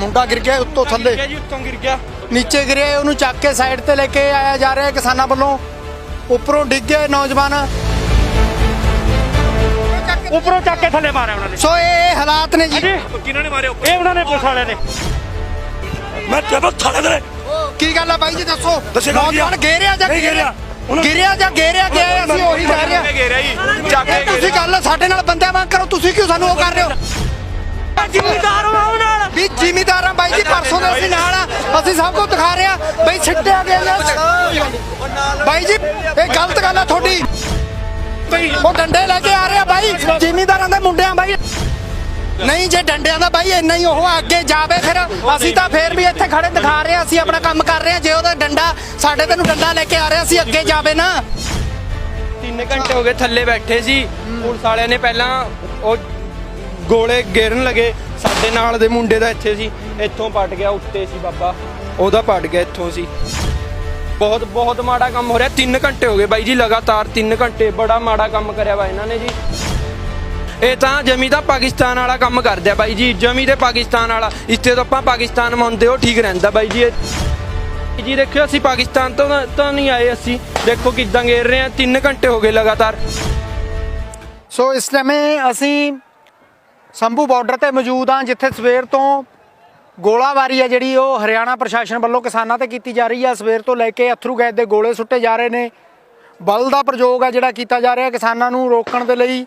ਮੁੰਡਾ ਗਿਰ ਗਿਆ ਉੱਤੋਂ ਥੱਲੇ। ਜੀ ਉੱਤੋਂ ਗਿਰ ਗਿਆ। ਨੀਚੇ ਗਿਰੇ ਉਹਨੂੰ ਚੱਕ ਕੇ ਸਾਈਡ ਤੇ ਲੈ ਕੇ ਆਇਆ ਜਾ ਰਿਹਾ ਕਿਸਾਨਾਂ ਵੱਲੋਂ। ਉੱਪਰੋਂ ਡਿੱਗ ਨੌਜਵਾਨ। ਉੱਪਰੋਂ ਚੱਕ ਕੇ ਥੱਲੇ ਮਾਰਿਆ ਉਹਨਾਂ ਨੇ। ਸੋ ਇਹ ਹਾਲਾਤ ਨੇ ਜੀ। ਜੀ ਕਿਹਨਾਂ ਨੇ ਮਾਰੇ ਉੱਪਰ? ਇਹ ਉਹਨਾਂ ਨੇ ਪੁਲਿਸ ਵਾਲਿਆਂ ਨੇ। ਮੈਂ ਜਬਰ ਥਾਲੇ ਦੇ ਕੀ ਗੱਲ ਆ ਬਾਈ ਜੀ ਦੱਸੋ। ਆ? ਨੌਜਵਾਨ ਗੇਰਿਆ ਜਾਂ ਨਹੀਂ ਗੇਰਿਆ। ਗਿਰਿਆ? ਜਾਂ ਗੇਰਿਆ ਗਿਆ ਅਸੀਂ ਉਹੀ ਕਹਿ ਰਹੇ ਇਹ ਤੁਸੀਂ ਗੱਲ ਸਾਡੇ ਨਾਲ ਬੰਦਿਆਂ ਵਾਂਗ ਕਰੋ ਤੁਸੀਂ ਕਿਉਂ ਸਾਨੂੰ ਉਹ ਕਰ ਰਹੇ ਹੋ? ਜ਼ਿੰਮੇਦਾਰ ਜ਼ਿਮੀਦਾਰਾਂ ਬਾਈ ਜੀ ਪਰਸੋਂ ਦੇ ਅਸੀਂ ਨਾਲ ਆ। ਅਸੀਂ ਸਭ ਕੁਝ ਦਿਖਾ ਰਹੇ ਆ। ਬਈ ਛੱਡਿਆ ਗਿਆ ਨਾ ਬਾਈ ਜੀ, ਇਹ ਗਲਤ ਗੱਲ ਆ ਤੁਹਾਡੀ। ਉਹ ਡੰਡੇ ਲੈ ਕੇ ਆ ਰਹੇ ਬਾਈ। ਜ਼ਿਮੀਦਾਰਾਂ ਦੇ ਮੁੰਡਿਆਂ ਬਾਈ। ਨਹੀਂ ਜੇ ਡੰਡਿਆਂ ਦਾ ਬਾਈ, ਇੰਨਾ ਹੀ ਉਹ ਅੱਗੇ ਜਾਵੇ ਫਿਰ। ਅਸੀਂ ਤਾਂ ਫੇਰ ਵੀ ਇੱਥੇ ਖੜੇ ਦਿਖਾ ਰਹੇ ਆ, ਅਸੀਂ ਆਪਣਾ ਕੰਮ ਕਰ ਰਹੇ ਆ। ਜੇ ਉਹਦਾ ਡੰਡਾ, ਸਾਡੇ ਤੈਨੂੰ ਡੰਡਾ ਲੈ ਕੇ ਆ ਰਿਹਾ, ਅਸੀਂ ਅੱਗੇ ਜਾਵੇ ਨਾ। 3 ਘੰਟੇ ਹੋ ਗਏ ਥੱਲੇ ਬੈਠੇ ਸੀ। ਪੁਲਿਸ ਵਾਲਿਆਂ ਨੇ ਪਹਿਲਾਂ ਉਹ ਗੋਲੇ ਗੇਰਨ ਲਗੇ। ਸਾਡੇ ਨਾਲ ਦੇ ਮੁੰਡੇ ਦਾ ਇੱਥੇ ਸੀ। ਇੱਥੋਂ ਪਟ ਗਿਆ, ਉੱਤੇ ਸੀ ਬਾਬਾ। ਉਹਦਾ ਪਟ ਗਿਆ ਇੱਥੋਂ ਸੀ। ਬਹੁਤ ਬਹੁਤ ਮਾੜਾ ਕੰਮ ਹੋ ਰਿਹਾ। 3 ਘੰਟੇ ਹੋ ਗਏ ਬਾਈ ਜੀ, ਲਗਾਤਾਰ 3 ਘੰਟੇ। ਬੜਾ ਮਾੜਾ ਕੰਮ ਕਰਿਆ ਵਾ ਇਹਨਾਂ ਨੇ ਜੀ। ਇਹ ਤਾਂ ਜਮੀ ਦਾ ਪਾਕਿਸਤਾਨ ਵਾਲਾ ਕੰਮ ਕਰਦੇ ਆ ਬਾਈ ਜੀ। ਜਮੀ ਦੇ ਪਾਕਿਸਤਾਨ ਵਾਲਾ। ਇੱਥੇ ਤੋਂ ਆਪਾਂ ਪਾਕਿਸਤਾਨ ਮੰਨਦੇ ਹੋ, ਠੀਕ ਰਹਿੰਦਾ ਬਾਈ ਜੀ। ਇਹ ਜੀ ਦੇਖਿਓ, ਅਸੀਂ ਪਾਕਿਸਤਾਨ ਤੋਂ ਤਾਂ- ਤਾਂ ਨਹੀਂ ਆਏ ਅਸੀਂ। ਦੇਖੋ ਕਿਦਾਂ ਗੇਰ ਰਹੇ ਆ। 3 ਘੰਟੇ ਹੋ ਗਏ ਲਗਾਤਾਰ। ਸੋ ਇਸ ਸਮੇਂ ਅਸੀਂ ਸੰਭੂ ਬਾਰਡਰ ਤੇ ਮੌਜੂਦ ਹਾਂ, ਜਿੱਥੇ ਸਵੇਰ ਤੋਂ ਗੋਲਾਬਾਰੀ ਹੈ ਜਿਹੜੀ ਉਹ ਹਰਿਆਣਾ ਪ੍ਰਸ਼ਾਸਨ ਵੱਲੋਂ ਕਿਸਾਨਾਂ ਤੇ ਕੀਤੀ ਜਾ ਰਹੀ ਹੈ। ਸਵੇਰ ਤੋਂ ਲੈ ਕੇ ਅਥਰੂ ਗੈਸ ਦੇ ਗੋਲੇ ਸੁੱਟੇ ਜਾ ਰਹੇ ਨੇ। ਬਲ ਦਾ ਪ੍ਰਯੋਗ ਹੈ ਜਿਹੜਾ ਕੀਤਾ ਜਾ ਰਿਹਾ ਕਿਸਾਨਾਂ ਨੂੰ ਰੋਕਣ ਦੇ ਲਈ।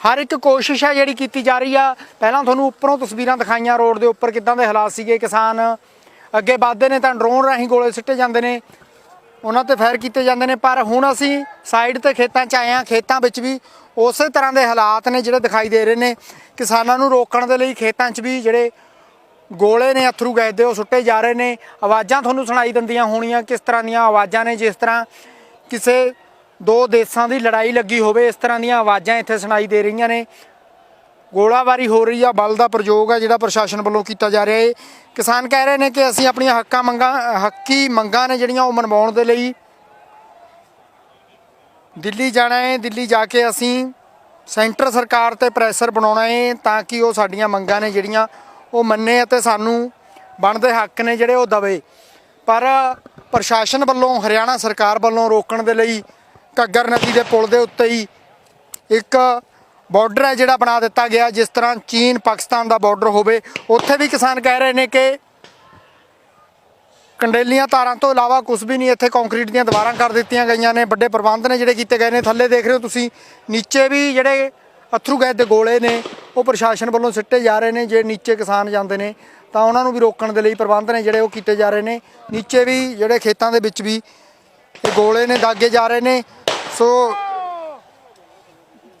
ਹਰ ਇੱਕ ਕੋਸ਼ਿਸ਼ ਹੈ ਜਿਹੜੀ ਕੀਤੀ ਜਾ ਰਹੀ ਆ। ਪਹਿਲਾਂ ਤੁਹਾਨੂੰ ਉੱਪਰੋਂ ਤਸਵੀਰਾਂ ਦਿਖਾਈਆਂ ਰੋਡ ਦੇ ਉੱਪਰ ਕਿੱਦਾਂ ਦੇ ਹਾਲਾਤ ਸੀਗੇ ਕਿਸਾਨ। ਅੱਗੇ ਵੱਧਦੇ ਨੇ ਤਾਂ ਡਰੋਨ ਰਾਹੀਂ ਗੋਲੇ ਸਿੱਟੇ ਜਾਂਦੇ ਨੇ। ਉਹਨਾਂ ਤੇ ਫਾਇਰ ਕੀਤੇ ਜਾਂਦੇ ਨੇ। ਪਰ ਹੁਣ ਅਸੀਂ ਸਾਈਡ ਤੇ ਖੇਤਾਂ 'ਚ ਆਏ ਹਾਂ। ਖੇਤਾਂ ਵਿੱਚ ਵੀ ਉਸੇ ਤਰ੍ਹਾਂ ਦੇ ਹਾਲਾਤ ਨੇ ਜਿਹੜੇ ਦਿਖਾਈ ਦੇ ਰਹੇ ਨੇ। ਕਿਸਾਨਾਂ ਨੂੰ ਰੋਕਣ ਦੇ ਲਈ ਖੇਤਾਂ 'ਚ ਵੀ ਜਿਹੜੇ ਗੋਲੇ ਨੇ, ਅਥਰੂ ਗੈਸ ਦੇ ਉਹ ਸੁੱਟੇ ਜਾ ਰਹੇ ਨੇ। ਆਵਾਜ਼ਾਂ ਤੁਹਾਨੂੰ ਸੁਣਾਈ ਦਿੰਦੀਆਂ ਹੋਣੀਆਂ ਕਿਸ ਤਰ੍ਹਾਂ ਦੀਆਂ ਆਵਾਜ਼ਾਂ ਨੇ, ਜਿਸ ਤਰ੍ਹਾਂ ਕਿਸੇ ਦੋ ਦੇਸ਼ਾਂ ਦੀ ਲੜਾਈ ਲੱਗੀ ਹੋਵੇ, ਇਸ ਤਰ੍ਹਾਂ ਦੀਆਂ ਆਵਾਜ਼ਾਂ ਇੱਥੇ ਸੁਣਾਈ ਦੇ ਰਹੀਆਂ ਨੇ। ਗੋਲਾਬਾਰੀ ਹੋ ਰਹੀ ਆ, ਬਲ ਦਾ ਪ੍ਰਯੋਗ ਆ ਜਿਹੜਾ ਪ੍ਰਸ਼ਾਸਨ ਵੱਲੋਂ ਕੀਤਾ ਜਾ ਰਿਹਾ ਏ। ਕਿਸਾਨ ਕਹਿ ਰਹੇ ਨੇ ਕਿ ਅਸੀਂ ਆਪਣੀਆਂ ਹੱਕਾਂ ਮੰਗਾਂ, ਹੱਕੀ ਮੰਗਾਂ ਨੇ ਜਿਹੜੀਆਂ ਉਹ ਮਨਵਾਉਣ ਦੇ ਲਈ ਦਿੱਲੀ ਜਾਣਾ ਹੈ ਦਿੱਲੀ ਜਾ ਕੇ ਅਸੀਂ ਸੈਂਟਰ ਸਰਕਾਰ ਤੇ ਪ੍ਰੈਸ਼ਰ ਬਣਾਉਣਾ ਹੈ ਤਾਂ ਕਿ ਉਹ ਸਾਡੀਆਂ ਮੰਗਾਂ ਨੇ ਜਿਹੜੀਆਂ ਉਹ ਮੰਨੇ ਅਤੇ ਸਾਨੂੰ ਬਣਦੇ ਹੱਕ ਨੇ ਜਿਹੜੇ ਉਹ ਦਵੇ। ਪਰ ਪ੍ਰਸ਼ਾਸਨ ਵੱਲੋਂ, ਹਰਿਆਣਾ ਸਰਕਾਰ ਵੱਲੋਂ ਰੋਕਣ ਦੇ ਲਈ ਘੱਗਰ ਨਦੀ ਦੇ ਪੁਲ ਦੇ ਉੱਤੇ ਹੀ ਇੱਕ ਬਾਰਡਰ ਹੈ ਜਿਹੜਾ ਬਣਾ ਦਿੱਤਾ ਗਿਆ, ਜਿਸ ਤਰ੍ਹਾਂ ਚੀਨ ਪਾਕਿਸਤਾਨ ਦਾ ਬਾਰਡਰ ਹੋਵੇ। ਉੱਥੇ ਵੀ ਕਿਸਾਨ ਕਹਿ ਰਹੇ ਨੇ ਕਿ ਕੰਡੇਲੀਆਂ ਤਾਰਾਂ ਤੋਂ ਇਲਾਵਾ ਕੁਝ ਵੀ ਨਹੀਂ, ਇੱਥੇ ਕੰਕਰੀਟ ਦੀਆਂ ਦੀਵਾਰਾਂ ਕਰ ਦਿੱਤੀਆਂ ਗਈਆਂ ਨੇ, ਵੱਡੇ ਪ੍ਰਬੰਧ ਨੇ ਜਿਹੜੇ ਕੀਤੇ ਗਏ ਨੇ। ਥੱਲੇ ਦੇਖ ਰਹੇ ਹੋ ਤੁਸੀਂ, ਨੀਚੇ ਵੀ ਜਿਹੜੇ ਅਥਰੂ ਗੈਸ ਦੇ ਗੋਲੇ ਨੇ, ਉਹ ਪ੍ਰਸ਼ਾਸਨ ਵੱਲੋਂ ਸਿੱਟੇ ਜਾ ਰਹੇ ਨੇ, ਜੇ ਨੀਚੇ ਕਿਸਾਨ ਜਾਂਦੇ ਨੇ, ਤਾਂ ਉਹਨਾਂ ਨੂੰ ਵੀ ਰੋਕਣ ਦੇ ਲਈ ਪ੍ਰਬੰਧ ਨੇ ਜਿਹੜੇ ਉਹ ਕੀਤੇ ਜਾ ਰਹੇ ਨੇ। ਨੀਚੇ ਵੀ ਜਿਹੜੇ ਖੇਤਾਂ ਦੇ ਵਿੱਚ ਵੀ ਇਹ ਗੋਲੇ ਨੇ, ਦਾਗੇ ਜਾ ਰਹੇ ਨੇ। ਸੋ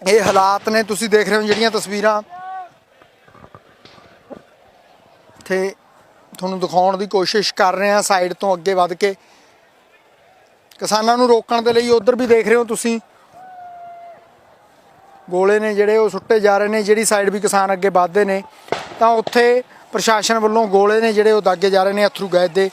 ਇਹ ਹਾਲਾਤ ਨੇ, ਤੁਸੀਂ ਦੇਖ ਰਹੇ ਹੋ ਜਿਹੜੀਆਂ ਤਸਵੀਰਾਂ। ਤੇ ਤੁਹਾਨੂੰ ਦਿਖਾਉਣ ਦੀ ਕੋਸ਼ਿਸ਼ ਕਰ ਰਹੇ ਹਾਂ ਸਾਈਡ ਤੋਂ ਅੱਗੇ ਵੱਧ ਕੇ। ਕਿਸਾਨਾਂ ਨੂੰ ਰੋਕਣ ਦੇ ਲਈ ਉਧਰ ਵੀ ਦੇਖ ਰਹੇ ਹੋ ਤੁਸੀਂ। ਗੋਲੇ ਨੇ ਜਿਹੜੇ ਉਹ ਸੁੱਟੇ ਜਾ ਰਹੇ ਨੇ, ਜਿਹੜੀ ਸਾਈਡ ਵੀ ਕਿਸਾਨ ਅੱਗੇ ਵੱਧਦੇ ਨੇ। ਤਾਂ ਉੱਥੇ ਪ੍ਰਸ਼ਾਸਨ ਵੱਲੋਂ ਗੋਲੇ ਨੇ ਜਿਹੜੇ ਉਹ ਦਾਗੇ ਜਾ ਰਹੇ ਨੇ ਅਥਰੂ ਗੈਸ ਦੇ।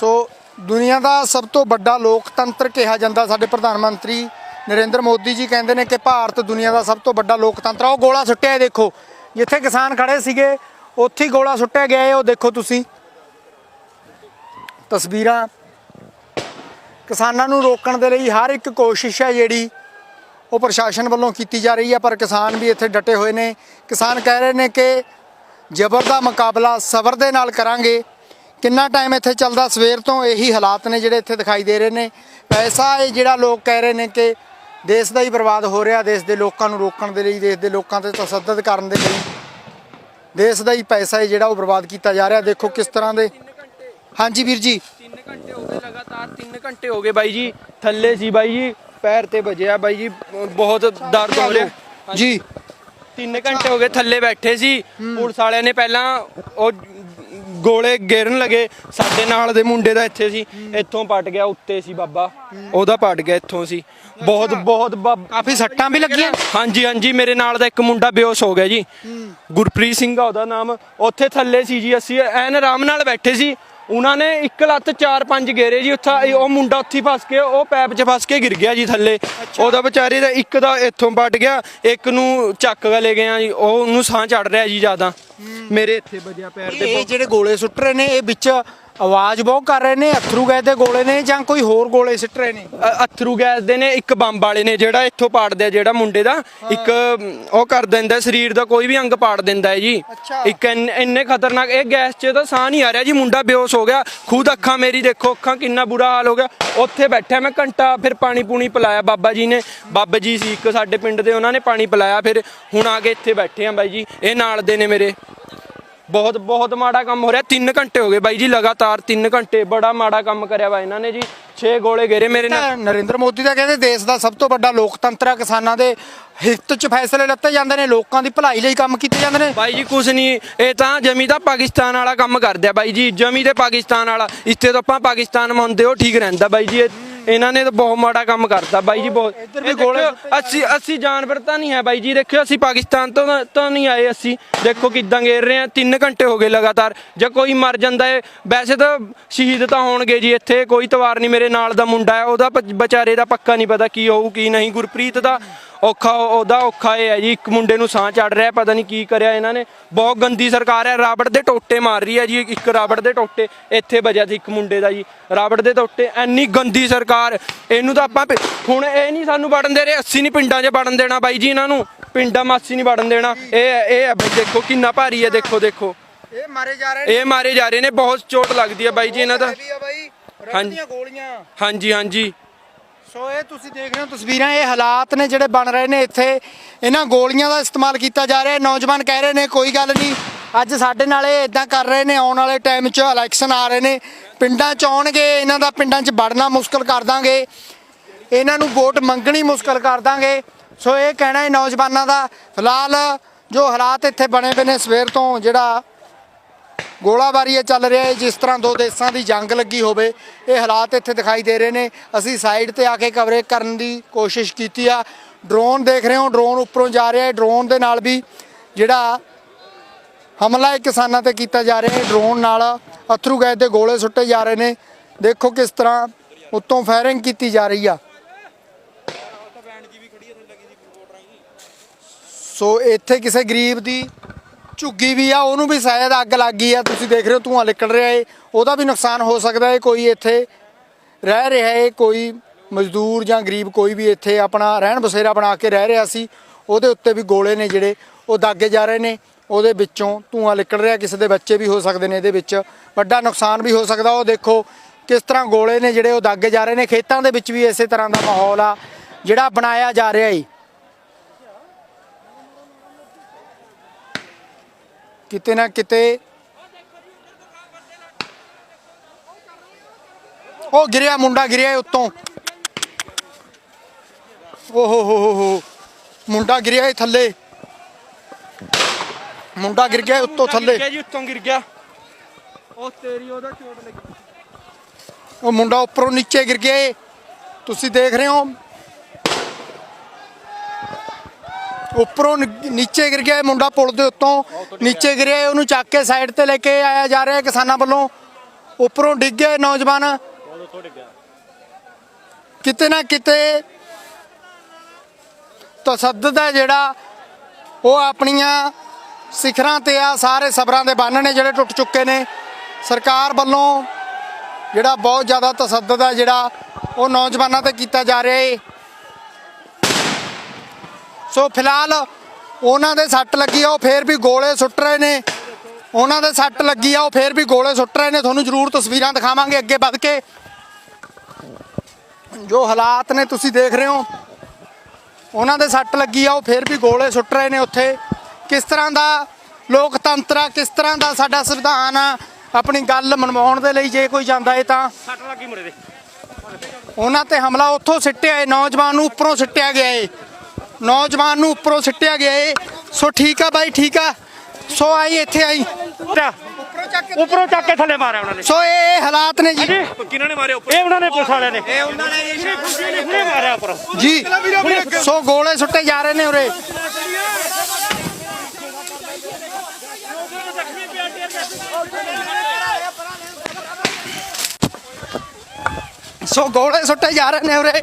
ਸੋ ਦੁਨੀਆ ਦਾ ਸਭ ਤੋਂ ਵੱਡਾ ਲੋਕਤੰਤਰ ਕਿਹਾ ਜਾਂਦਾ, ਸਾਡੇ ਪ੍ਰਧਾਨ ਮੰਤਰੀ ਨਰਿੰਦਰ ਮੋਦੀ ਜੀ ਕਹਿੰਦੇ ਨੇ ਕਿ ਭਾਰਤ ਦੁਨੀਆ ਦਾ ਸਭ ਤੋਂ ਵੱਡਾ ਲੋਕਤੰਤਰ ਆ। ਉਹ ਗੋਲਾ ਸੁੱਟਿਆ ਦੇਖੋ। ਜਿੱਥੇ ਕਿਸਾਨ ਖੜੇ ਸੀਗੇ ਉੱਥੇ ਹੀ ਗੋਲਾ ਸੁੱਟਿਆ ਗਿਆ ਹੈ, ਉਹ ਦੇਖੋ ਤੁਸੀਂ। ਤਸਵੀਰਾਂ ਕਿਸਾਨਾਂ ਨੂੰ ਰੋਕਣ ਦੇ ਲਈ ਹਰ ਇੱਕ ਕੋਸ਼ਿਸ਼ ਹੈ ਜਿਹੜੀ ਉਹ ਪ੍ਰਸ਼ਾਸਨ ਵੱਲੋਂ ਕੀਤੀ ਜਾ ਰਹੀ ਹੈ, ਪਰ ਕਿਸਾਨ ਵੀ ਇੱਥੇ ਡਟੇ ਹੋਏ ਨੇ। ਕਿਸਾਨ ਕਹਿ ਰਹੇ ਨੇ ਕਿ ਜ਼ਬਰ ਦਾ ਮੁਕਾਬਲਾ ਸਬਰ ਦੇ ਨਾਲ ਕਰਾਂਗੇ। ਕਿੰਨਾ ਟਾਈਮ ਇੱਥੇ ਚੱਲਦਾ, ਸਵੇਰ ਤੋਂ ਇਹੀ ਹਾਲਾਤ ਨੇ ਜਿਹੜੇ ਇੱਥੇ ਦਿਖਾਈ ਦੇ ਰਹੇ ਨੇ। ਪੈਸਾ ਇਹ ਜਿਹੜਾ ਲੋਕ ਕਹਿ ਰਹੇ ਨੇ ਕਿ ਦੇਸ਼ ਦਾ ਹੀ ਬਰਬਾਦ ਹੋ ਰਿਹਾ, ਦੇਸ਼ ਦੇ ਲੋਕਾਂ ਨੂੰ ਰੋਕਣ ਦੇ ਲਈ, ਦੇਸ਼ ਦੇ ਲੋਕਾਂ ਤੇ ਤਸੱਦਦ ਕਰਨ ਦੇ ਲਈ। ਦੇਸ਼ ਦਾ ਹੀ ਪੈਸਾ ਹੈ ਜਿਹੜਾ ਉਹ ਬਰਬਾਦ ਕੀਤਾ ਜਾ ਰਿਹਾ। ਦੇਖੋ ਕਿਸ ਤਰ੍ਹਾਂ ਦੇ ਹਾਂਜੀ ਵੀਰ ਜੀ। 3 ਘੰਟੇ ਹੋ ਗਏ ਲਗਾਤਾਰ 3 ਘੰਟੇ ਹੋ ਗਏ ਬਾਈ ਜੀ। ਥੱਲੇ ਸੀ ਬਾਈ ਜੀ ਪੈਰ ਤੇ ਵੱਜਿਆ ਬਾਈ ਜੀ ਬਹੁਤ ਦਰਦ ਹੋ ਰਿਹਾ। ਜੀ। 3 ਘੰਟੇ ਹੋ ਗਏ ਥੱਲੇ ਬੈਠੇ ਸੀ। ਪੁਲਿਸ ਵਾਲਿਆਂ ਨੇ ਪਹਿਲਾਂ ਉਹ ਗੋਲੇ ਗੇਰਨ ਲਗੇ। ਸਾਡੇ ਨਾਲ ਦੇ ਮੁੰਡੇ ਦਾ ਇੱਥੇ ਸੀ। ਇੱਥੋਂ ਪਟ ਗਿਆ ਉੱਤੇ ਸੀ ਬਾਬਾ। ਉਹਦਾ ਪਟ ਗਿਆ ਇੱਥੋਂ ਸੀ। ਬਹੁਤ ਬਹੁਤ ਕਾਫੀ ਸੱਟਾਂ ਵੀ ਲੱਗੀਆਂ? ਹਾਂਜੀ ਹਾਂਜੀ ਮੇਰੇ ਨਾਲ ਦਾ ਇੱਕ ਮੁੰਡਾ ਬੇਹੋਸ਼ ਹੋ ਗਿਆ ਜੀ। ਗੁਰਪ੍ਰੀਤ ਸਿੰਘ ਆ ਉਹਦਾ ਨਾਮ। ਉੱਥੇ ਥੱਲੇ ਸੀ ਜੀ ਅਸੀਂ ਐਨ ਆਰਾਮ ਨਾਲ ਬੈਠੇ ਸੀ। ਉਹਨਾਂ ਨੇ ਇੱਕ ਲੱਤ ਚਾਰ ਪੰਜ ਗੇਰੇ ਜੀ ਉੱਥੇ ਉਹ ਮੁੰਡਾ ਉੱਥੇ ਫਸ ਕੇ ਉਹ ਪੈਪ 'ਚ ਫਸ ਕੇ ਗਿਰ ਗਿਆ ਜੀ ਥੱਲੇ। ਉਹਦਾ ਵਿਚਾਰੇ ਦਾ ਇੱਕ ਦਾ ਇੱਥੋਂ ਪਟ ਗਿਆ ਇੱਕ ਨੂੰ ਚੱਕ ਕੇ ਲੈ ਗਏ ਆ ਜੀ ਉਹ ਉਹਨੂੰ ਸਾਹ ਚੜ ਰਿਹਾ ਜੀ ਜ਼ਿਆਦਾ। ਮੇਰੇ ਇੱਥੇ ਵੱਜਿਆ ਪੈਰ ਤੇ ਇਹ ਜਿਹੜੇ ਗੋਲੇ ਸੁੱਟ ਰਹੇ ਨੇ ਇਹ ਵਿੱਚ ਆਵਾਜ਼ ਬਹੁਤ ਕਰ ਰਹੇ ਨੇ ਅਥਰੂ ਗੈਸ ਦੇ ਗੋਲੇ ਨੇ ਜਾਂ ਕੋਈ ਹੋਰ ਗੋਲੇ ਸਿੱਟ ਰਹੇ ਨੇ? ਅ- ਅਥਰੂ ਗੈਸ ਦੇ ਨੇ ਇੱਕ ਬੰਬ ਵਾਲੇ ਨੇ ਜਿਹੜਾ ਇੱਥੋਂ ਪਾੜਦੇ ਆ ਜਿਹੜਾ ਮੁੰਡੇ ਦਾ। ਇੱਕ ਉਹ ਕਰ ਦਿੰਦਾ ਸਰੀਰ ਦਾ ਕੋਈ ਵੀ ਅੰਗ ਪਾੜ ਦਿੰਦਾ ਹੈ ਜੀ। ਅੱਛਾ। ਇੱਕ ਇੰਨ- ਇੰਨੇ ਖਤਰਨਾਕ ਇਹ ਗੈਸ 'ਚ ਤਾਂ ਸਾਹ ਨਹੀਂ ਆ ਰਿਹਾ ਜੀ ਮੁੰਡਾ ਬੇਹੋਸ਼ ਹੋ ਗਿਆ। ਖੁਦ ਅੱਖਾਂ ਮੇਰੀ ਦੇਖੋ ਅੱਖਾਂ ਕਿੰਨਾ ਬੁਰਾ ਹਾਲ ਹੋ ਗਿਆ। ਉੱਥੇ ਬੈਠਾ ਮੈਂ ਘੰਟਾ ਫਿਰ ਪਾਣੀ ਪੂਣੀ ਪਿਲਾਇਆ ਬਾਬਾ ਜੀ ਨੇ। ਬਾਬਾ ਜੀ ਸੀ ਇੱਕ ਸਾਡੇ ਪਿੰਡ ਦੇ ਉਹਨਾਂ ਨੇ ਪਾਣੀ ਪਿਲਾਇਆ ਫਿਰ ਹੁਣ ਆ ਕੇ ਇੱਥੇ ਬੈਠੇ ਆ ਬਾਈ ਜੀ। ਇਹ ਨਾਲ ਦੇ ਨੇ ਮੇਰੇ। ਬਹੁਤ ਬਹੁਤ ਮਾੜਾ ਕੰਮ ਹੋ ਰਿਹਾ। 3 ਘੰਟੇ ਹੋ ਗਏ ਬਾਈ ਜੀ ਲਗਾਤਾਰ 3 ਘੰਟੇ ਬੜਾ ਮਾੜਾ ਕੰਮ ਕਰਿਆ ਵਾ ਇਹਨਾਂ ਨੇ ਜੀ। 6 ਗੋਲੇ ਗੇਰੇ ਮੇਰੇ ਨਾਲ। ਨਰਿੰਦਰ ਮੋਦੀ ਦਾ ਕਹਿੰਦੇ ਦੇਸ਼ ਦਾ ਸਭ ਤੋਂ ਵੱਡਾ ਲੋਕਤੰਤਰ ਆ ਕਿਸਾਨਾਂ ਦੇ ਹਿੱਤ 'ਚ ਫੈਸਲੇ ਲੱਤੇ ਜਾਂਦੇ ਨੇ ਲੋਕਾਂ ਦੀ ਭਲਾਈ ਲਈ ਕੰਮ ਕੀਤੇ ਜਾਂਦੇ ਨੇ। ਬਾਈ ਜੀ ਕੁਛ ਨਹੀਂ ਇਹ ਤਾਂ ਜਮੀ ਤਾਂ ਪਾਕਿਸਤਾਨ ਵਾਲਾ ਕੰਮ ਕਰਦੇ ਆ ਬਾਈ ਜੀ। ਜਮੀ ਤੇ ਪਾਕਿਸਤਾਨ ਵਾਲਾ ਇੱਥੇ ਤਾਂ ਆਪਾਂ ਪਾਕਿਸਤਾਨ ਮੰਨਦੇ ਉਹ ਠੀਕ ਰਹਿੰਦਾ ਬਾਈ ਜੀ ਇਹਨਾਂ ਨੇ ਤਾਂ ਬਹੁਤ ਮਾੜਾ ਕੰਮ ਕਰਤਾ ਬਾਈ ਜੀ ਬਹੁਤ। ਇਹ ਦੇਖਿਓ, ਅਸੀਂ ਅਸੀਂ ਜਾਨਵਰ ਤਾਂ ਨਹੀਂ ਹੈ ਬਾਈ ਜੀ। ਦੇਖਿਓ ਅਸੀਂ ਪਾਕਿਸਤਾਨ ਤੋਂ ਤਾਂ- ਤਾਂ ਨਹੀਂ ਆਏ ਅਸੀਂ। ਦੇਖੋ ਕਿੱਦਾਂ ਗੇਰ ਰਹੇ ਆ। 3 ਘੰਟੇ ਹੋ ਗਏ ਲਗਾਤਾਰ। ਜੇ ਕੋਈ ਮਰ ਜਾਂਦਾ ਹੈ ਵੈਸੇ ਤਾਂ ਸ਼ਹੀਦ ਤਾਂ ਹੋਣਗੇ ਜੀ ਇੱਥੇ। ਕੋਈ ਤਵਾਰ ਨਹੀਂ ਮੇਰੇ ਨਾਲ ਦਾ ਮੁੰਡਾ ਹੈ। ਉਹਦਾ ਪ- ਵਿਚਾਰੇ ਦਾ ਪੱਕਾ ਨਹੀਂ ਪਤਾ ਕੀ ਹੋਊ ਕੀ ਨਹੀਂ। ਗੁਰਪ੍ਰੀਤ ਦਾ ਔਖਾ ਉਹਦਾ ਔਖਾ ਇਹ ਹੈ ਜੀ ਇੱਕ ਮੁੰਡੇ ਨੂੰ ਸਾਹ ਚੜ ਰਿਹਾ ਪਤਾ ਨਹੀਂ ਕੀ ਕਰਿਆ ਇਹਨਾਂ ਨੇ। ਬਹੁਤ ਗੰਦੀ ਸਰਕਾਰ ਹੈ ਰਾਬੜ ਦੇ ਟੋਟੇ ਮਾਰ ਰਹੀ ਹੈ ਜੀ ਇੱਕ ਰਾਬੜ ਦੇ ਟੋਟੇ ਇੱਥੇ ਵੱਜਿਆ ਸੀ ਇੱਕ ਮੁੰਡੇ ਦਾ ਜੀ ਰਾਬੜ ਦੇ ਟੋਟੇ ਐਨੀ ਗੰਦੀ ਸਰਕਾਰ ਇਹਨੂੰ ਤਾਂ ਆਪਾਂ ਹੁਣ ਇਹ ਨਹੀਂ ਸਾਨੂੰ ਵੜਨ ਦੇ ਰਹੇ ਅਸੀਂ ਨਹੀਂ ਪਿੰਡਾਂ 'ਚ ਵੜਨ ਦੇਣਾ ਬਾਈ ਜੀ ਇਹਨਾਂ ਨੂੰ ਪਿੰਡਾਂ ਮਾਸੀ ਨਹੀਂ ਵੜਨ ਦੇਣਾ ਇਹ ਇਹ ਹੈ ਬਾਈ ਦੇਖੋ ਕਿੰਨਾ ਭਾਰੀ ਹੈ ਦੇਖੋ ਦੇਖੋ। ਇਹ ਮਾਰੇ ਜਾ ਰਹੇ ਇਹ ਮਾਰੇ ਜਾ ਰਹੇ ਨੇ ਬਹੁਤ ਚੋਟ ਲੱਗਦੀ ਹੈ ਬਾਈ ਜੀ ਇਹਨਾਂ ਦਾ। ਗੋਲੀਆਂ। ਹਾਂਜੀ ਹਾਂਜੀ। ਸੋ ਇਹ ਤੁਸੀਂ ਦੇਖ ਰਹੇ ਹੋ ਤਸਵੀਰਾਂ, ਇਹ ਹਾਲਾਤ ਨੇ ਜਿਹੜੇ ਬਣ ਰਹੇ ਨੇ ਇੱਥੇ। ਇਹਨਾਂ ਗੋਲੀਆਂ ਦਾ ਇਸਤੇਮਾਲ ਕੀਤਾ ਜਾ ਰਿਹਾ। ਹੈ ਨੌਜਵਾਨ ਕਹਿ ਰਹੇ ਨੇ, ਕੋਈ ਗੱਲ ਨਹੀਂ, ਅੱਜ ਸਾਡੇ ਨਾਲ ਇਹ ਇਦਾਂ ਕਰ ਰਹੇ ਨੇ, ਆਉਣ ਵਾਲੇ ਟਾਈਮ 'ਚ ਇਲੈਕਸ਼ਨ ਆ ਰਹੇ ਨੇ। ਪਿੰਡਾਂ 'ਚ ਆਉਣਗੇ, ਇਹਨਾਂ ਦਾ ਪਿੰਡਾਂ 'ਚ ਵੜਨਾ ਮੁਸ਼ਕਲ ਕਰ ਦਾਂਗੇ। ਇਹਨਾਂ ਨੂੰ ਵੋਟ ਮੰਗਣੀ ਮੁਸ਼ਕਲ ਕਰ ਦਾਂਗੇ। ਸੋ ਇਹ ਕਹਿਣਾ ਹੈ ਨੌਜਵਾਨਾਂ ਦਾ। ਫਿਲਹਾਲ ਜੋ ਹਾਲਾਤ ਇੱਥੇ ਬਣੇ ਪਏ ਨੇ ਸਵੇਰ ਤੋਂ, ਜਿਹੜਾ ਗੋਲਾਬਾਰੀ ਇਹ ਚੱਲ ਰਿਹਾ ਹੈ, ਜਿਸ ਤਰ੍ਹਾਂ ਦੋ ਦੇਸ਼ਾਂ ਦੀ ਜੰਗ ਲੱਗੀ ਹੋਵੇ। ਇਹ ਹਾਲਾਤ ਇੱਥੇ ਦਿਖਾਈ ਦੇ ਰਹੇ ਨੇ। ਅਸੀਂ ਸਾਈਡ ਤੇ ਆ ਕੇ ਕਵਰੇਜ ਕਰਨ ਦੀ ਕੋਸ਼ਿਸ਼ ਕੀਤੀ ਆ। ਡਰੋਨ ਦੇਖ ਰਹੇ ਹੋ, ਡਰੋਨ ਉੱਪਰੋਂ ਜਾ ਰਿਹਾ ਹੈ। ਡਰੋਨ ਦੇ ਨਾਲ ਵੀ ਜਿਹੜਾ ਹਮਲਾ ਇਹ ਕਿਸਾਨਾਂ ਤੇ ਕੀਤਾ ਜਾ ਰਿਹਾ ਹੈ। ਡਰੋਨ ਨਾਲ ਅਥਰੂ ਗੈਸ ਦੇ ਗੋਲੇ ਸੁੱਟੇ ਜਾ ਰਹੇ ਨੇ। ਦੇਖੋ ਕਿਸ ਤਰ੍ਹਾਂ ਉੱਤੋਂ ਫਾਇਰਿੰਗ ਕੀਤੀ ਜਾ ਰਹੀ ਆ। ਸੋ ਇੱਥੇ ਕਿਸੇ ਗਰੀਬ ਦੀ ਝੁੱਗੀ ਵੀ ਆ, ਉਹਨੂੰ ਵੀ ਸ਼ਾਇਦ ਅੱਗ ਲੱਗ ਗਈ ਆ। ਤੁਸੀਂ ਦੇਖ ਰਹੇ ਹੋ ਧੂੰਆਂ ਨਿਕਲ ਰਿਹਾ ਏ। ਉਹਦਾ ਵੀ ਨੁਕਸਾਨ ਹੋ ਸਕਦਾ ਹੈ ਕੋਈ ਇੱਥੇ ਰਹਿ ਰਿਹਾ ਏ, ਕੋਈ ਮਜ਼ਦੂਰ ਜਾਂ ਗਰੀਬ ਕੋਈ ਵੀ ਇੱਥੇ ਆਪਣਾ ਰਹਿਣ ਬਸੇਰਾ ਬਣਾ ਕੇ ਰਹਿ ਰਿਹਾ ਸੀ। ਉਹਦੇ ਉੱਤੇ ਵੀ ਗੋਲੇ ਨੇ ਜਿਹੜੇ, ਉਹ ਦਾਗੇ ਜਾ ਰਹੇ ਨੇ। ਉਹਦੇ ਵਿੱਚੋਂ ਧੂੰਆਂ ਨਿਕਲ ਰਿਹਾ। ਕਿਸੇ ਦੇ ਬੱਚੇ ਵੀ ਹੋ ਸਕਦੇ ਨੇ ਇਹਦੇ ਵਿੱਚ। ਵੱਡਾ ਨੁਕਸਾਨ ਵੀ ਹੋ ਸਕਦਾ। ਉਹ ਦੇਖੋ ਕਿਸ ਤਰ੍ਹਾਂ ਗੋਲੇ ਨੇ ਜਿਹੜੇ ਉਹ ਦਾਗੇ ਜਾ ਰਹੇ ਨੇ। ਖੇਤਾਂ ਦੇ ਵਿੱਚ ਵੀ ਇਸੇ ਤਰ੍ਹਾਂ ਦਾ ਮਾਹੌਲ ਆ, ਜਿਹੜਾ ਬਣਾਇਆ ਜਾ ਰਿਹਾ ਏ। ਕਿਤੇ ਨਾ ਕਿਤੇ ਉਹ ਗਿਰਿਆ ਮੁੰਡਾ ਗਿਰਿਆ ਉੱਤੋਂ। ਓ ਹੋ ਹੋ ਹੋ ਮੁੰਡਾ ਗਿਰਿਆ ਇਹ ਥੱਲੇ। ਮੁੰਡਾ ਗਿਰ ਗਿਆ ਉੱਤੋਂ ਥੱਲੇ। ਜੀ ਉੱਤੋਂ ਗਿਰ ਗਿਆ। ਉਹ ਤੇਰੀ ਉਹਦਾ ਚੋਟ ਲੱਗੀ। ਉਹ ਮੁੰਡਾ ਉੱਪਰੋਂ ਨੀਚੇ ਗਿਰ ਗਿਆ ਤੁਸੀਂ ਦੇਖ ਰਹੇ ਹੋ ਉੱਪਰੋਂ ਨੀ- ਨੀਚੇ ਗਿਰ ਗਿਆ ਇਹ ਮੁੰਡਾ ਪੁਲ ਦੇ ਉੱਤੋਂ। ਨੀਚੇ ਗਿਰਿਆ ਏ, ਉਹਨੂੰ ਚੱਕ ਕੇ ਸਾਈਡ ਤੇ ਲੈ ਕੇ ਆਇਆ ਜਾ ਰਿਹਾ ਕਿਸਾਨਾਂ ਵੱਲੋਂ। ਉੱਪਰੋਂ ਡਿੱਗ ਗਿਆ ਨੌਜਵਾਨ। ਕਿਤੇ ਨਾ ਕਿਤੇ ਤਸੱਦਦ ਹੈ ਜਿਹੜਾ ਉਹ ਆਪਣੀਆਂ ਸਿਖਰਾਂ ਤੇ ਆ ਸਾਰੇ ਸਬਰਾਂ ਦੇ ਬੰਨ ਨੇ ਜਿਹੜੇ ਟੁੱਟ ਚੁੱਕੇ ਨੇ। ਸਰਕਾਰ ਵੱਲੋਂ ਜਿਹੜਾ ਬਹੁਤ ਜ਼ਿਆਦਾ ਤਸੱਦਦ ਹੈ ਜਿਹੜਾ ਉਹ ਨੌਜਵਾਨਾਂ ਤੇ ਕੀਤਾ ਜਾ ਰਿਹਾ ਏ। ਸੋ ਫਿਲਹਾਲ ਉਹਨਾਂ ਦੇ ਸੱਟ ਲੱਗੀ ਆ ਉਹ ਫੇਰ ਵੀ ਗੋਲੇ ਸੁੱਟ ਰਹੇ ਨੇ। ਉਹਨਾਂ ਦੇ ਸੱਟ ਲੱਗੀ ਆ ਉਹ ਫੇਰ ਵੀ ਗੋਲੇ ਸੁੱਟ ਰਹੇ ਨੇ। ਤੁਹਾਨੂੰ ਜ਼ਰੂਰ ਤਸਵੀਰਾਂ ਦਿਖਾਵਾਂਗੇ ਅੱਗੇ ਵੱਧ ਕੇ। ਜੋ ਹਾਲਾਤ ਨੇ ਤੁਸੀਂ ਦੇਖ ਰਹੇ ਹੋ। ਉਹਨਾਂ ਦੇ ਸੱਟ ਲੱਗੀ ਆ ਉਹ ਫੇਰ ਵੀ ਗੋਲੇ ਸੁੱਟ ਰਹੇ ਨੇ ਉੱਥੇ। ਕਿਸ ਤਰ੍ਹਾਂ ਦਾ ਲੋਕਤੰਤਰ ਆ ਕਿਸ ਤਰ੍ਹਾਂ ਦਾ ਸਾਡਾ ਸੰਵਿਧਾਨ ਆ ਆਪਣੀ ਗੱਲ ਮਨਵਾਉਣ ਦੇ ਲਈ ਜੇ ਕੋਈ ਜਾਂਦਾ ਏ ਤਾਂ। ਸੱਟ ਲੱਗੀ ਮੁੰਡੇ ਦੇ। ਉਹਨਾਂ ਤੇ ਹਮਲਾ ਉੱਥੋਂ ਸਿੱਟਿਆ ਏ ਨੌਜਵਾਨ ਨੂੰ ਉੱਪਰੋਂ ਸਿੱਟਿਆ ਗਿਆ ਏ। ਨੌਜਵਾਨ ਨੂੰ ਉੱਪਰੋਂ ਸਿੱਟਿਆ ਗਿਆ ਏ। ਸੋ ਠੀਕ ਆ ਬਾਈ ਠੀਕ ਆ। ਸੋ ਆਈ ਇੱਥੇ ਆਈ। ਉੱਪਰੋਂ ਚੱਕ ਕੇ ਥੱਲੇ ਮਾਰਿਆ ਉਹਨਾਂ ਨੇ। ਸੋ ਇਹ ਹਾਲਾਤ ਨੇ ਜੀ। ਕਿਹਨਾਂ ਨੇ ਮਾਰਿਆ ਉੱਪਰ? ਇਹ ਉਹਨਾਂ ਨੇ ਪੁਲਿਸ ਵਾਲਿਆਂ ਨੇ। ਇਹ ਉਹਨਾਂ ਨੇ ਜੀ। ਮਾਰਿਆ ਉੱਪਰ। ਜੀ। ਸੋ ਗੋਲੇ ਸੁੱਟੇ ਜਾ ਰਹੇ ਨੇ ਉਰੇ। ਸੋ ਗੋਲੇ ਸੁੱਟੇ ਜਾ ਰਹੇ ਨੇ ਉਰੇ।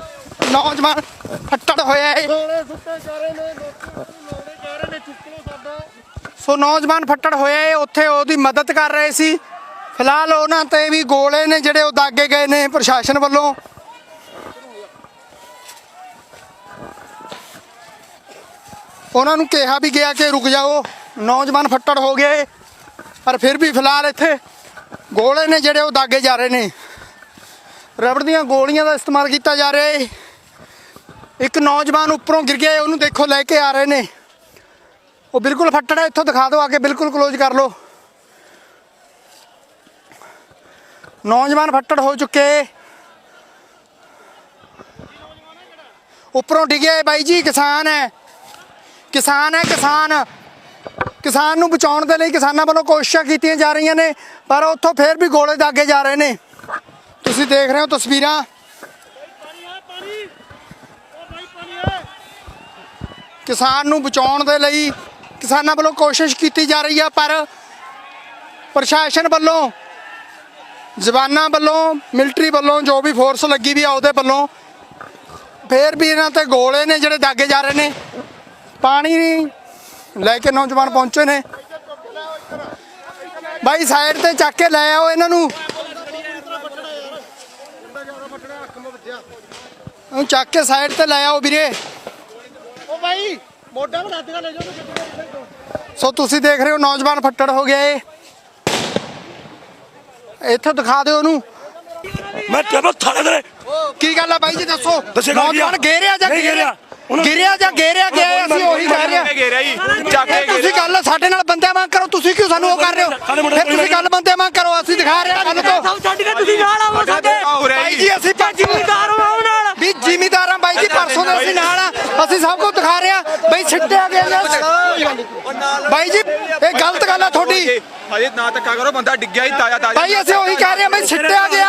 ਨੌਜਵਾਨ ਫੱਟੜ ਹੋਇਆ ਏ ਸੋ ਨੌਜਵਾਨ ਫੱਟੜ ਹੋਇਆ ਹੈ, ਉੱਥੇ ਉਹਦੀ ਮਦਦ ਕਰ ਰਹੇ ਸੀ। ਫਿਲਹਾਲ ਉਹਨਾਂ ਤੇ ਵੀ ਗੋਲੇ ਨੇ ਜਿਹੜੇ ਉਹ ਦਾਗੇ ਗਏ ਨੇ ਪ੍ਰਸ਼ਾਸਨ ਵੱਲੋਂ। ਉਹਨਾਂ ਨੂੰ ਕਿਹਾ ਵੀ ਗਿਆ ਕਿ ਰੁਕ ਜਾਓ, ਨੌਜਵਾਨ ਫੱਟੜ ਹੋ ਗਏ। ਪਰ ਫਿਰ ਵੀ ਫਿਲਹਾਲ ਇੱਥੇ ਗੋਲੇ ਨੇ ਜਿਹੜੇ ਉਹ ਦਾਗੇ ਜਾ ਰਹੇ ਨੇ। ਰਬੜ ਦੀਆਂ ਗੋਲੀਆਂ ਦਾ ਇਸਤੇਮਾਲ ਕੀਤਾ ਜਾ ਰਿਹਾ ਹੈ। ਇੱਕ ਨੌਜਵਾਨ ਉੱਪਰੋਂ ਗਿਰ ਗਿਆ ਉਹਨੂੰ ਦੇਖੋ, ਲੈ ਕੇ ਆ ਰਹੇ ਨੇ। ਉਹ ਬਿਲਕੁਲ ਫੱਟੜ ਹੈ, ਇੱਥੋਂ ਦਿਖਾ ਦਿਓ, ਆ ਕੇ ਬਿਲਕੁਲ ਕਲੋਜ਼ ਕਰ ਲਓ। ਨੌਜਵਾਨ ਫੱਟੜ ਹੋ ਚੁੱਕੇ। ਉੱਪਰੋਂ ਡਿੱਗਿਆ ਬਾਈ ਜੀ, ਕਿਸਾਨ ਹੈ। ਕਿਸਾਨ ਹੈ, ਕਿਸਾਨ। ਕਿਸਾਨ ਨੂੰ ਬਚਾਉਣ ਦੇ ਲਈ ਕਿਸਾਨਾਂ ਵੱਲੋਂ ਕੋਸ਼ਿਸ਼ਾਂ ਕੀਤੀਆਂ ਜਾ ਰਹੀਆਂ ਨੇ, ਪਰ ਉੱਥੋਂ ਫੇਰ ਵੀ ਗੋਲੇ ਦਾਗੇ ਜਾ ਰਹੇ ਨੇ। ਤੁਸੀਂ ਦੇਖ ਰਹੇ ਹੋ ਤਸਵੀਰਾਂ। ਕਿਸਾਨ ਨੂੰ ਬਚਾਉਣ ਦੇ ਲਈ ਕਿਸਾਨਾਂ ਵੱਲੋਂ ਕੋਸ਼ਿਸ਼ ਕੀਤੀ ਜਾ ਰਹੀ ਆ, ਪਰ ਪ੍ਰਸ਼ਾਸਨ ਵੱਲੋਂ, ਜਵਾਨਾਂ ਵੱਲੋਂ, ਮਿਲਟਰੀ ਵੱਲੋਂ ਜੋ ਵੀ ਫੋਰਸ ਲੱਗੀ ਵੀ ਆ, ਉਹਦੇ ਵੱਲੋਂ ਫੇਰ ਵੀ ਇਹਨਾਂ ਤੇ ਗੋਲੇ ਨੇ ਜਿਹੜੇ ਦਾਗੇ ਜਾ ਰਹੇ ਨੇ। ਪਾਣੀ ਲੈ ਕੇ ਨੌਜਵਾਨ ਪਹੁੰਚੇ ਨੇ। ਬਾਈ ਸਾਈਡ ਤੇ ਚੱਕ ਕੇ ਲੈ ਆਓ ਇਹਨਾਂ ਨੂੰ। ਚੱਕ ਕੇ ਸਾਈਡ ਤੇ ਲੈ ਆਓ ਵੀਰੇ। ਉਹ ਭਾਈ ਮੋਢਾ ਨੂੰ ਲੱਦਗਾ ਲੈ ਜਾਓ ਸੋ ਤੁਸੀਂ ਦੇਖ ਰਹੇ ਹੋ ਨੌਜਵਾਨ ਫੱਟੜ ਹੋ ਗਏ ਇੱਥੋਂ ਦਿਖਾ ਦਿਓ ਉਹਨੂੰ। ਮੈਂ ਤੈਨੂੰ ਥਾਣੇ ਦੇ ਕੀ ਗੱਲ ਆ ਬਾਈ ਜੀ ਦੱਸੋ? ਨੌਜਵਾਨ ਗੇਰਿਆ ਜਾਂ ਨਹੀਂ ਗੇਰਿਆ। ਗਿਰਿਆ ਜਾਂ ਗੇਰਿਆ ਗਿਆ ਹੈ, ਅਸੀਂ ਉਹੀ ਕਹਿ ਰਹੇ ਹਾਂ। ਘੇਰਿਆ ਜੀ ਚੱਕ ਕੇ ਤੁਸੀਂ ਗੱਲ ਸਾਡੇ ਨਾਲ ਬੰਦੇ ਵਾਂਗ ਕਰੋ ਤੁਸੀਂ ਕਿਉਂ ਸਾਨੂੰ ਉਹ ਕਰ ਰਹੇ ਹੋ? ਫਿਰ ਤੁਸੀਂ ਗੱਲ ਬੰਦੇ ਵਾਂਗ ਕਰੋ ਅਸੀਂ ਦਿਖਾ ਰਹੇ ਹਾਂ ਗੱਲ ਤੋਂ। ਸਭ ਛੱਡ ਕੇ ਤੁਸੀਂ ਨਾਲ ਆਵੋ ਸਾਡੇ ਹੋ ਰਿਹਾ ਬਾਈ ਜੀ ਜੀ ਅਸੀਂ ਜ਼ਿਮੀਦਾਰ ਆਓ ਨਾਲ। ਵੀ ਜ਼ਿਮੀਦਾਰਾਂ ਬਾਈ ਜੀ ਪਰਸੋਂ ਦੇ ਅਸੀਂ ਨਾਲ ਆ। ਅਸੀਂ ਸਭ ਕੁਝ ਦਿਖਾ ਰਹੇ ਆ ਬਈ ਛੱਡਿਆ ਗਿਆ ਬਾਈ ਜੀ ਇਹ ਗਲਤ ਗੱਲ ਆ ਤੁਹਾਡੀ। ਹਜੇ ਨਾ ਧੱਕਾ ਕਰੋ ਬੰਦਾ ਡਿੱਗਿਆ ਹੀ ਤਾਜ਼ਾ ਤਾਜ਼ਾ ਬਾਈ ਅਸੀਂ ਉਹੀ ਕਹਿ ਰਹੇ ਆ ਬਈ ਛੱਡਿਆ ਗਿਆ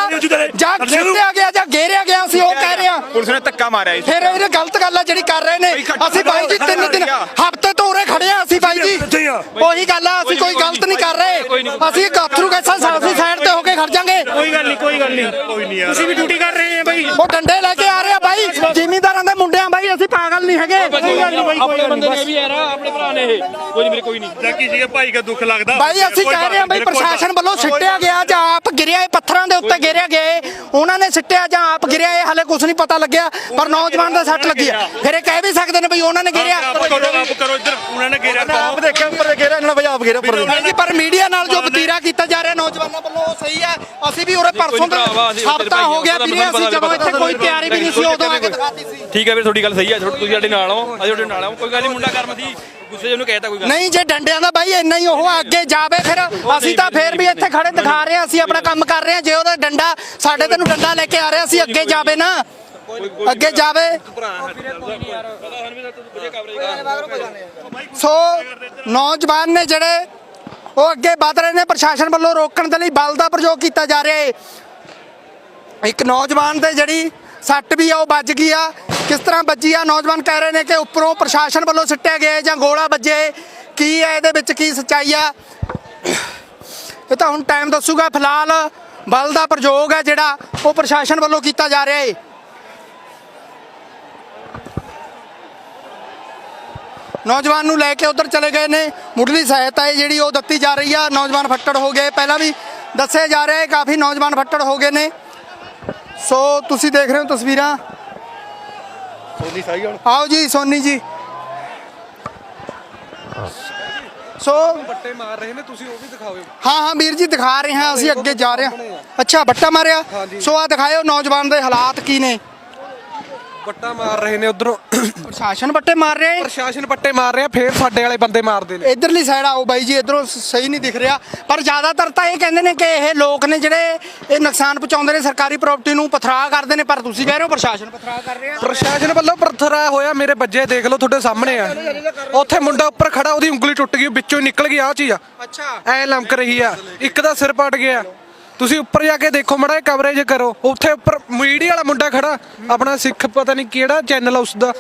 ਜਾਂ ਛੱਡਿਆ ਗਿਆ ਜਾਂ ਗੇਰਿਆ ਗਿਆ ਅਸੀਂ ਉਹ ਕਹਿ ਰਹੇ ਆ ਪੁਲਿਸ ਨੇ ਧੱਕਾ ਮਾਰਿਆ ਫਿਰ ਇਹ ਗਲਤ ਗੱਲ ਆ ਜਿਹੜੀ ਕਰ ਰਹੇ ਨੇ ਅਸੀਂ ਬਾਈ ਜੀ ਤਿੰਨ ਦਿਨ ਹਫ਼ਤੇ ਖੜੇ ਆ ਅਸੀਂ ਬਾਈ ਜੀ। ਉਹੀ ਗੱਲ ਆ ਅਸੀਂ ਕੋਈ ਗਲਤ ਨਹੀਂ ਕਰ ਰਹੇ। ਅਸੀਂ ਇੱਕ ਅਥਰੂ ਕੈਸਾ ਅਸੀਂ ਸਾਈਡ ਤੇ ਹੋ ਕੇ ਖੜ ਜਾਾਂਗੇ। ਕੋਈ ਗੱਲ ਨਹੀਂ ਕੋਈ ਗੱਲ ਨਹੀਂ। ਕੋਈ ਨਹੀਂ ਯਾਰ। ਤੁਸੀਂ ਵੀ ਡਿਊਟੀ ਕਰ ਰਹੇ ਆ ਬਾਈ। ਉਹ ਡੰਡੇ ਲੈ ਕੇ ਆ ਰਹੇ ਆ ਬਾਈ। ਜ਼ਿਮੀਂਦਾਰਾਂ ਦੇ ਮੁੰਡਿਆਂ ਬਾਈ ਅਸੀਂ ਪਾਗਲ ਨਹੀਂ ਹੈਗੇ। ਕੋਈ ਗੱਲ ਨਹੀਂ ਬਾਈ ਕੋਈ ਗੱਲ ਨਹੀਂ ਵੀ ਯਾਰ ਆਪਣੇ ਭਰਾ ਨੇ ਇਹ। ਕੋਈ ਮੇਰੇ ਕੋਈ ਨਹੀਂ। ਜਾਕੀ ਜੀ ਭਾਈ ਦਾ ਦੁੱਖ ਲੱਗਦਾ। ਬਾਈ ਅਸੀਂ ਕਹਿ ਰਹੇ ਹਾਂ ਬਈ ਪ੍ਰਸ਼ਾਸਨ ਵੱਲੋਂ ਸਿੱਟਿਆ ਗਿਆ ਜਾਂ ਆਪ ਗਿਰਿਆ ਇਹ ਪੱਥਰਾਂ ਦੇ ਉੱਤੇ ਗਿਰਿਆ ਗਿਆ ਇਹ। ਉਹਨਾਂ ਨੇ ਸਿੱਟਿਆ ਜਾਂ ਆਪ ਗਿਰਿਆ ਇਹ ਹਲੇ ਕੁਝ ਨਹੀਂ ਪਤਾ ਲੱਗਿਆ। ਪਰ ਨੌਜਵਾਨ ਦਾ ਸੱਟ ਲੱਗੀ ਆ। ਫਿਰ ਇਹ ਕਹਿ ਵੀ ਸਕਦੇ ਨੇ ਬਈ ਉਹਨਾਂ ਨੇ ਗਿਰਿਆ। ਆਪ ਕਰੋ ਆਪ ਕਰੋ ਇੱਧਰ। ਉਹਨਾਂ ਨੇ ਘੇਰਿਆ ਆਪ ਦੇਖਿਆ ਉੱਪਰ ਗਿਰਿਆ ਇਹਨਾਂ ਨੇ ਆਪ ਗਿਰਿਆ ਉੱਪਰ ਜੀ ਪਰ ਮੀਡੀਆ ਨਾਲ ਜੋ ਵਤੀਰਾ ਕੀਤਾ ਜਾ ਰਿਹਾ ਨੌਜਵਾਨਾਂ ਵੱਲੋਂ ਉਹ ਸਹੀ ਹੈ। ਅਸੀਂ ਵੀ ਉਰੇ ਪਰਸੋਂ ਦੇ ਹਫਤਾ ਹੋ ਗਿਆ ਵੀਰੇ ਅਸੀਂ ਜਦੋਂ ਇੱਥੇ ਕੋਈ ਤਿਆਰੀ ਵੀ ਨਹੀਂ ਸੀ ਉਦੋਂ ਆ ਕੇ ਦਿਖਾਤੀ ਸੀ। ਠੀਕ ਹੈ ਵੀਰ ਤੁਹਾਡੀ ਗੱਲ ਸਹੀ ਹੈ ਤੁਸੀਂ ਸਾਡੇ ਨਾਲ ਆਓ ਅਸੀਂ ਤੁਹਾਡੇ ਨਾਲ ਆਓ ਕੋਈ ਗੱਲ ਨਹੀਂ ਮੁੰਡਾ ਕਰਮ ਸੀ ਗੁੱਸੇ ਜਿਹਨੂੰ ਕਹਿਤਾ ਕੋਈ ਗੱਲ। ਨਹੀਂ ਜੇ ਡੰਡਿਆਂ ਦਾ ਬਾਈ ਇੰਨਾ ਹੀ ਉਹ ਅੱਗੇ ਜਾਵੇ ਫਿਰ ਅਸੀਂ ਤਾਂ ਫੇਰ ਵੀ ਇੱਥੇ ਖੜੇ ਦਿਖਾ ਰਹੇ ਹਾਂ ਅਸੀਂ ਆਪਣਾ ਕੰਮ ਕਰ ਰਹੇ ਹਾਂ। ਜੇ ਉਹਦਾ ਡੰਡਾ ਸਾਡੇ ਤੈਨੂੰ ਡੰਡਾ ਲੈ ਕੇ ਆ ਰਿਹਾ ਅਸੀਂ ਅੱਗੇ ਜਾਵੇ ਨਾ। ਅੱਗੇ ਜਾਵੇ। ਸੋ ਨੌਜਵਾਨ ਨੇ ਜਿਹੜੇ ਉਹ ਅੱਗੇ ਵਧ ਰਹੇ ਨੇ ਪ੍ਰਸ਼ਾਸਨ ਵੱਲੋਂ ਰੋਕਣ ਦੇ ਲਈ ਬਲ ਦਾ ਪ੍ਰਯੋਗ ਕੀਤਾ ਜਾ ਰਿਹਾ ਹੈ ਇੱਕ ਨੌਜਵਾਨ ਤੇ ਜਿਹੜੀ ਸੱਟ ਵੀ ਆ ਉਹ ਵੱਜ ਗਈ ਆ। ਕਿਸ ਤਰ੍ਹਾਂ ਵੱਜੀ ਆ? ਨੌਜਵਾਨ ਕਹਿ ਰਹੇ ਨੇ ਕਿ ਉੱਪਰੋਂ ਪ੍ਰਸ਼ਾਸਨ ਵੱਲੋਂ ਸਿੱਟਿਆ ਗਿਆ ਜਾਂ ਗੋਲਾ ਵੱਜੇ। ਕੀ ਹੈ ਇਹਦੇ ਵਿੱਚ ਕੀ ਸੱਚਾਈ ਆ? ਇਹ ਤਾਂ ਹੁਣ ਟਾਈਮ ਦੱਸੂਗਾ। ਫਿਲਹਾਲ ਬਲ ਦਾ ਪ੍ਰਯੋਗ ਹੈ ਜਿਹੜਾ ਉਹ ਪ੍ਰਸ਼ਾਸਨ ਵੱਲੋਂ ਕੀਤਾ ਜਾ ਰਿਹਾ ਹੈ ਨੌਜਵਾਨ ਨੂੰ ਲੈ ਕੇ ਉਧਰ ਚਲੇ ਗਏ ਨੇ। ਮੁੱਢਲੀ ਸਹਾਇਤਾ ਹੈ ਜਿਹੜੀ ਉਹ ਦਿੱਤੀ ਜਾ ਰਹੀ ਆ ਨੌਜਵਾਨ ਫੱਟੜ ਹੋ ਗਏ। ਪਹਿਲਾਂ ਵੀ ਦੱਸਿਆ ਜਾ ਰਿਹਾ ਹੈ ਕਾਫੀ ਨੌਜਵਾਨ ਫੱਟੜ ਹੋ ਗਏ ਨੇ। ਸੋ ਤੁਸੀਂ ਦੇਖ ਰਹੇ ਹੋ ਤਸਵੀਰਾਂ। ਸੋਨੀ ਸਾਈ ਹੁਣ। ਆਓ ਜੀ ਸੋਨੀ ਜੀ। ਸੋ ਬੱਟੇ ਮਾਰ ਰਹੇ ਨੇ ਤੁਸੀਂ ਉਹ ਵੀ ਦਿਖਾਓ। ਹਾਂ ਹਾਂ ਵੀਰ ਜੀ ਦਿਖਾ ਰਹੇ ਹਾਂ ਅਸੀਂ ਅੱਗੇ ਜਾ ਰਹੇ ਹਾਂ। ਅੱਛਾ ਬੱਟਾ ਮਾਰਿਆ। ਸੋ ਆ ਦਿਖਾਇਓ ਨੌਜਵਾਨ ਦੇ ਹਾਲਾਤ ਕੀ ਨੇ। ਬੱਟਾ ਮਾਰ ਰਹੇ ਨੇ ਉਧਰੋਂ। ਪ੍ਰਸ਼ਾਸਨ ਬੱਟੇ ਮਾਰ ਰਿਹਾ ਹੈ ਪ੍ਰਸ਼ਾਸਨ ਬੱਟੇ ਮਾਰ ਰਿਹਾ ਫੇਰ ਸਾਡੇ ਵਾਲੇ ਬੰਦੇ ਮਾਰਦੇ ਨੇ। ਇਧਰਲੀ ਸਾਈਡ ਆਓ ਬਾਈ ਜੀ ਇਧਰੋਂ ਸਹੀ ਨਹੀਂ ਦਿਖ ਰਿਹਾ। ਪਰ ਜ਼ਿਆਦਾਤਰ ਤਾਂ ਇਹ ਕਹਿੰਦੇ ਨੇ ਕਿ ਇਹ ਲੋਕ ਨੇ ਜਿਹੜੇ ਇਹ ਨੁਕਸਾਨ ਪਹੁੰਚਾਉਂਦੇ ਨੇ ਸਰਕਾਰੀ ਪ੍ਰਾਪਰਟੀ ਨੂੰ ਪਥਰਾ ਕਰਦੇ ਨੇ। ਪਰ ਤੁਸੀਂ ਕਹਿ ਰਹੇ ਹੋ ਪ੍ਰਸ਼ਾਸਨ ਪਥਰਾ ਕਰ ਰਿਹਾ। ਪ੍ਰਸ਼ਾਸਨ ਵੱਲੋਂ ਪਰਥਰਾ ਹੋਇਆ ਮੇਰੇ ਬੱਜੇ ਦੇਖ ਲਓ ਤੁਹਾਡੇ ਸਾਹਮਣੇ ਆ। ਉੱਥੇ ਮੁੰਡਾ ਉੱਪਰ ਖੜਾ ਉਹਦੀ ਉਂਗਲੀ ਟੁੱਟ ਗਈ ਵਿੱਚੋਂ ਨਿਕਲ ਗਈ ਆ ਚੀਜ਼ ਅੱਛਾ। ਐ ਲਮਕ ਰਹੀ ਆ। ਇੱਕ ਦਾ ਸਿਰ ਪਟ ਗਿਆ। ਤੁਸੀਂ ਉੱਪਰ ਜਾ ਕੇ ਦੇਖੋ ਮੜਾ ਕਵਰੇਜ ਕਰੋ। ਉੱਥੇ ਉੱਪਰ ਮੀਡੀਆ ਵਾਲਾ ਮੁੰਡਾ ਖੜਾ ਆਪਣਾ ਸਿੱਖ ਪਤਾ ਨਹੀਂ ਕਿਹੜਾ ਚੈਨਲ ਉਸ ਦਾ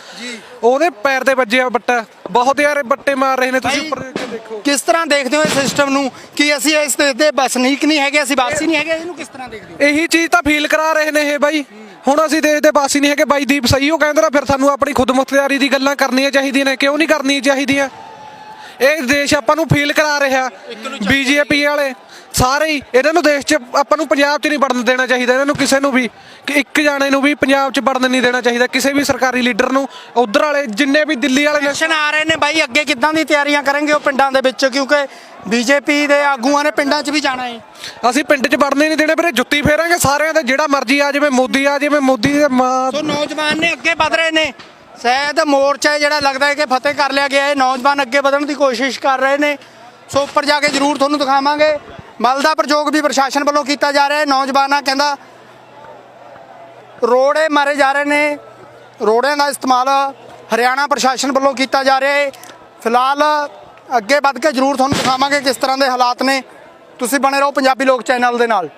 ਉਹਦੇ ਪੈਰ ਦੇ ਵੱਜਿਆ ਬੱਟਾ। ਬਹੁਤ ਯਾਰ ਬੱਟੇ ਮਾਰ ਰਹੇ ਨੇ ਤੁਸੀਂ ਉੱਪਰ ਜਾ ਕੇ ਦੇਖੋ। ਕਿਸ ਤਰ੍ਹਾਂ ਦੇਖਦੇ ਹੋ ਇਸ ਸਿਸਟਮ ਨੂੰ? ਕਿ ਅਸੀਂ ਇਸ ਦੇ ਵਸਨੀਕ ਨਹੀਂ ਹੈਗੇ ਅਸੀਂ ਵਾਸੀ ਨਹੀਂ ਹੈਗੇ ਇਹਨੂੰ ਕਿਸ ਤਰ੍ਹਾਂ ਦੇਖਦੇ ਹੋ? ਇਹੀ ਚੀਜ਼ ਤਾਂ ਫੀਲ ਕਰਾ ਰਹੇ ਨੇ ਇਹ ਬਾਈ। ਹੁਣ ਅਸੀਂ ਦੇਸ਼ ਦੇ ਵਾਸੀ ਨਹੀਂ ਹੈਗੇ। ਬਾਈ ਦੀਪ ਸਹੀ ਉਹ ਕਹਿੰਦਾ ਫਿਰ ਸਾਨੂੰ ਆਪਣੀ ਖੁਦ ਮੁਖਤਿਆਰੀ ਦੀ ਗੱਲਾਂ ਕਰਨੀਆਂ ਚਾਹੀਦੀਆਂ ਨੇ ਕਿਉਂ ਨਹੀਂ ਕਰਨੀਆਂ ਚਾਹੀਦੀਆਂ? ਇਹ ਦੇਸ਼ ਆਪਾਂ ਨੂੰ ਫੀਲ ਕਰਾ ਰਿਹਾ ਬੀਜੇਪੀ ਵਾਲੇ। ਸਾਰੇ ਹੀ ਇਹਨਾਂ ਨੂੰ ਦੇਸ਼ 'ਚ ਆਪਾਂ ਨੂੰ ਪੰਜਾਬ 'ਚ ਨਹੀਂ ਵੜਨ ਦੇਣਾ ਚਾਹੀਦਾ। ਇਹਨਾਂ ਨੂੰ ਕਿਸੇ ਨੂੰ ਵੀ ਕਿ ਇੱਕ ਜਾਣੇ ਨੂੰ ਵੀ ਪੰਜਾਬ 'ਚ ਵੜਨ ਨਹੀਂ ਦੇਣਾ ਚਾਹੀਦਾ। ਕਿਸੇ ਵੀ ਸਰਕਾਰੀ ਲੀਡਰ ਨੂੰ ਉਧਰ ਵਾਲੇ ਜਿੰਨੇ ਵੀ ਦਿੱਲੀ ਵਾਲੇ ਇਲੈਕਸ਼ਨ ਆ ਰਹੇ ਨੇ ਬਾਈ ਅੱਗੇ ਕਿੱਦਾਂ ਦੀ ਤਿਆਰੀਆਂ ਕਰਨਗੇ ਉਹ ਪਿੰਡਾਂ ਦੇ ਵਿੱਚ? ਕਿਉਂਕਿ ਬੀਜੇਪੀ ਦੇ ਆਗੂਆਂ ਨੇ ਪਿੰਡਾਂ 'ਚ ਵੀ ਜਾਣਾ ਹੈ ਅਸੀਂ ਪਿੰਡ 'ਚ ਵੜਨੇ ਨਹੀਂ ਦੇਣੇ ਵੀਰੇ ਜੁੱਤੀ ਫੇਰਾਂਗੇ ਸਾਰਿਆਂ ਦੇ ਜਿਹੜਾ ਮਰਜ਼ੀ ਆ ਜਾਵੇ ਮੋਦੀ ਆ ਜਾਵੇ ਮੋਦੀ ਦੇ ਮਾਂ ਸੋ ਨੌਜਵਾਨ ਨੇ ਅੱਗੇ ਵਧ ਰਹੇ ਨੇ। ਸ਼ਾਇਦ ਮੋਰਚਾ ਹੈ ਜਿਹੜਾ ਲੱਗਦਾ ਹੈ ਕਿ ਫਤਿਹ ਕਰ ਲਿਆ ਗਿਆ ਹੈ। ਨੌਜਵਾਨ ਅੱਗੇ ਵਧਣ ਦੀ ਕੋਸ਼ਿਸ਼ ਕਰ ਰਹੇ ਨੇ। ਸੋ ਉੱਪਰ ਜਾ ਕੇ ਜ਼ਰੂਰ ਤੁਹਾਨੂੰ ਦਿਖਾਵਾਂਗੇ। ਮਲ ਦਾ ਪ੍ਰਯੋਗ ਵੀ ਪ੍ਰਸ਼ਾਸਨ ਵੱਲੋਂ ਕੀਤਾ ਜਾ ਰਿਹਾ ਹੈ। ਨੌਜਵਾਨਾਂ ਕਹਿੰਦਾ ਰੋੜੇ ਮਾਰੇ ਜਾ ਰਹੇ ਨੇ। ਰੋੜਿਆਂ ਦਾ ਇਸਤੇਮਾਲ ਹਰਿਆਣਾ ਪ੍ਰਸ਼ਾਸਨ ਵੱਲੋਂ ਕੀਤਾ ਜਾ ਰਿਹਾ ਹੈ। ਫਿਲਹਾਲ ਅੱਗੇ ਵੱਧ ਕੇ ਜ਼ਰੂਰ ਤੁਹਾਨੂੰ ਦਿਖਾਵਾਂਗੇ ਕਿਸ ਤਰ੍ਹਾਂ ਦੇ ਹਾਲਾਤ ਨੇ। ਤੁਸੀਂ ਬਣੇ ਰਹੋ ਪੰਜਾਬੀ ਲੋਕ ਚੈਨਲ ਦੇ ਨਾਲ।